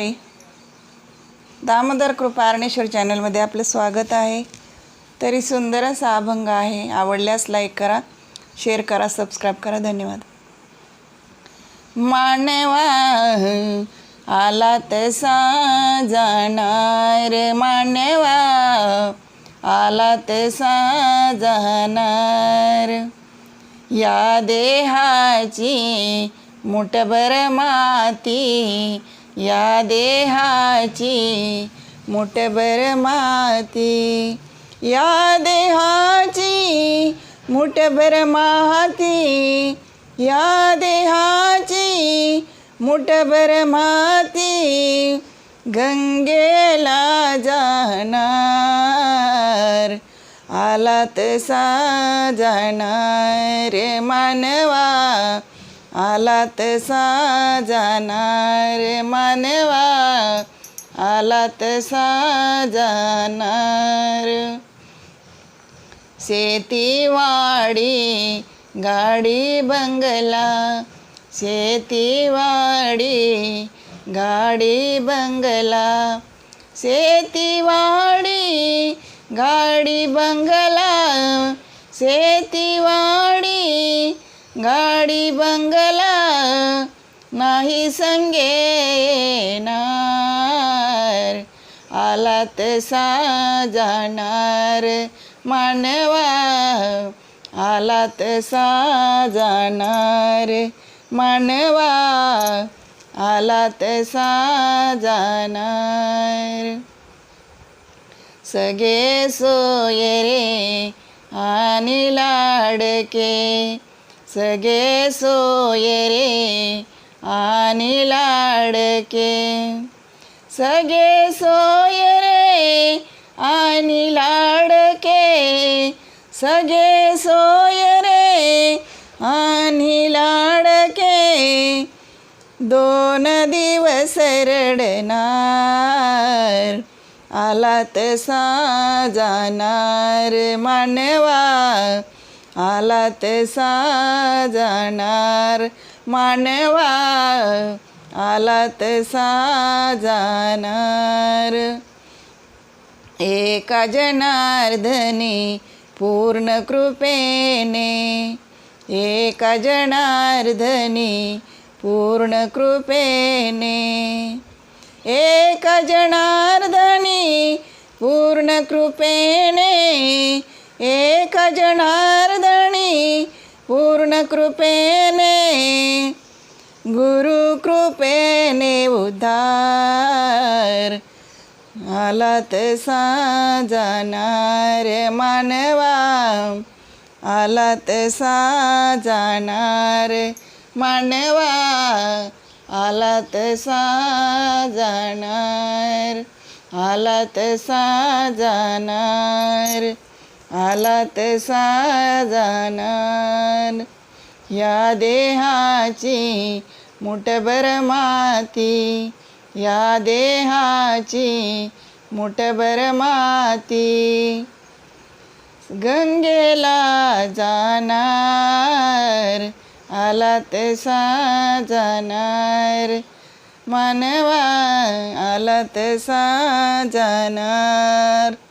हरी दामोदर कृपा अरणेश्वर चॅनलमध्ये आपलं स्वागत आहे. तरी सुंदर असा अभंग आहे. आवडल्यास लाईक करा शेअर करा सबस्क्राईब करा. धन्यवाद. मानवा आला तसा जाणार मानवा आला तसा जाणार. या देहाची मुठभर माती या देहाची मुठभर माती. या देहाची मुठभर माती. या देहाची मुठभर माती. गंगेला जाणार आला तसा जाणार मानवा. आला सा जाणार मानवा आला सा जाणार शेतीवाडी गाडी बंगला शेतीवाडी गाडी बंगला. शेतीवाडी गाडी बंगला शेतीवाडी गाडी बंगला नाही संगे येणार. आला तसा जाणार मानवा आला तसा जाणार मानवा आला तसा जाणार सगळे सोयरे आणि लाडके सगळे सोयरे आणि लाडके. सगळे सोयरे आणि लाडके. सगळे सोयरे आणि लाडके. दोन दिवस रडणार आला तसा जाणार मानवा. आला ते जाणार मानवा आला ते जाणार एका जनार्दनी पूर्ण कृपेने एका जनार्दनी पूर्ण कृपेने एका जनार्दनी पूर्ण कृपेने एक जनार्दणी पूर्ण कृपेने गुरु कृपेने उद्धार. आलात सा जाणार मानवा आलात सा जाणार मानवा आलात सा जाणार आलात सा जाणार आला तसा जाणार या देहाची मुठभर माती या देहाची मुठभर माती. गंगेला जाणार आला तसा जाणार मानवा आला तसा जाणार